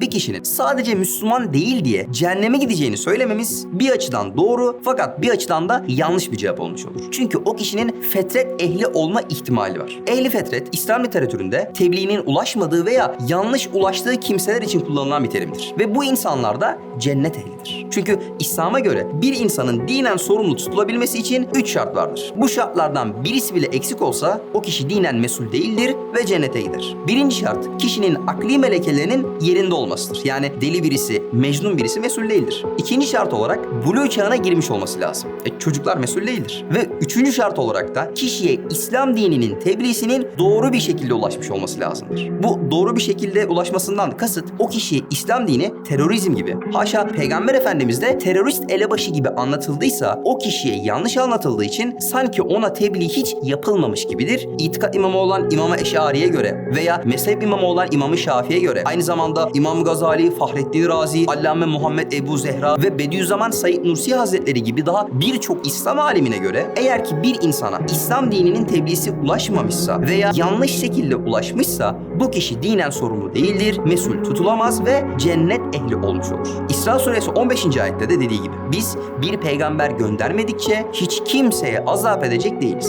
Bir kişinin sadece Müslüman değil diye cehenneme gideceğini söylememiz bir açıdan doğru fakat bir açıdan da yanlış bir cevap olmuş olur. Çünkü o kişinin fetret ehli olma ihtimali var. Ehli fetret İslam literatüründe tebliğinin ulaşmadığı veya yanlış ulaştığı kimseler için kullanılan bir terimdir. Ve bu insanlar da cennet ehlidir. Çünkü İslam'a göre bir insanın dinen sorumlu tutulabilmesi için üç şart vardır. Bu şartlardan birisi bile eksik olsa o kişi dinen mesul değildir ve cennete gider. Birinci şart kişinin akli melekelerinin yerinde olmasıdır. Yani deli birisi, mecnun birisi mesul değildir. İkinci şart olarak buluğ çağına girmiş olması lazım. E, çocuklar mesul değildir. Ve üçüncü şart olarak da kişiye İslam dininin tebliğsinin doğru bir şekilde ulaşmış olması lazımdır. Bu doğru bir şekilde ulaşmasından kasıt o kişiye İslam dini terörizm gibi. Haşa Peygamber Efendimiz de terörist elebaşı gibi anlatıldıysa o kişiye yanlış anlatıldığı için sanki ona tebliğ hiç yapılmamış gibidir. İtikat imamı olan İmam-ı Eşari'ye göre veya mezhep imamı olan İmam-ı Şafii'ye göre aynı zamanda İmam Gazali, Fahrettin Razi, Allame Muhammed Ebu Zehra ve Bediüzzaman Said Nursi Hazretleri gibi daha birçok İslam alimine göre eğer ki bir insana İslam dininin tebliğsi ulaşmamışsa veya yanlış şekilde ulaşmışsa bu kişi dinen sorumlu değildir, mesul tutulamaz ve cennet ehli olmuş olur. İsra suresi 15. ayette de dediği gibi biz bir peygamber göndermedikçe hiç kimseye azap edecek değiliz.